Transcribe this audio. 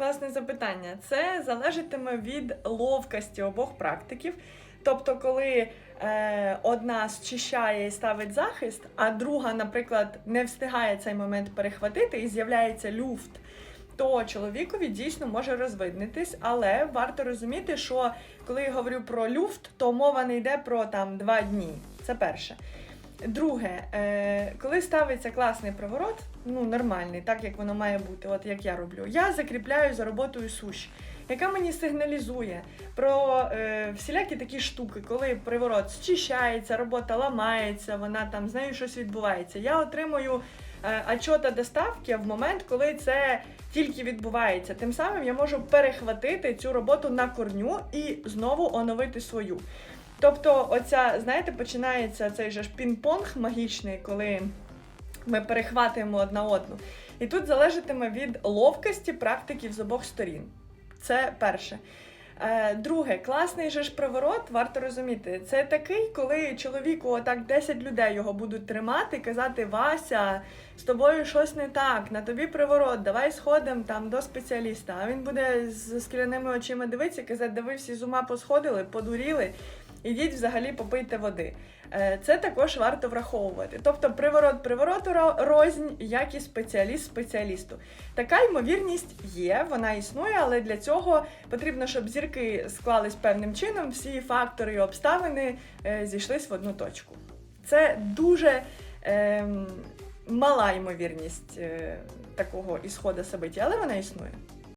Класне запитання. Це залежатиме від ловкості обох практиків. Тобто, коли е, одна зчищає і ставить захист, а друга, наприклад, не встигає цей момент перехватити і з'являється люфт, то чоловікові дійсно може розвиднитись, але варто розуміти, що коли я говорю про люфт, то мова не йде про там два дні. Це перше. Друге, е, коли ставиться класний приворот, ну нормальний, так як воно має бути, от як я роблю, я закріпляю за роботою суші, яка мені сигналізує про е, всілякі такі штуки, коли приворот зчищається, робота ламається, вона там з нею щось відбувається. Я отримую е, отчота доставки в момент, коли це тільки відбувається. Тим самим я можу перехватити цю роботу на корню і знову оновити свою. Тобто, оця, знаєте, починається цей же ж пінг-понг магічний, коли ми перехватуємо одна одну. І тут залежатиме від ловкості практиків з обох сторін. Це перше. Е, Друге, класний же ж приворот, варто розуміти, це такий, коли чоловіку отак 10 людей його будуть тримати, казати Вася, з тобою щось не так, на тобі приворот, давай сходимо там до спеціаліста. А він буде з скляними очима дивитися, казати, да ви всі з ума посходили, подуріли. Ідіть взагалі попийте води. Е, Це також варто враховувати. Тобто приворот привороту рознь, як і спеціаліст спеціалісту. Така ймовірність є, вона існує, але для цього потрібно, щоб зірки склались певним чином, всі фактори і обставини е, зійшлись в одну точку. Це дуже ем, мала ймовірність е, такого ісходу собиття, але вона існує.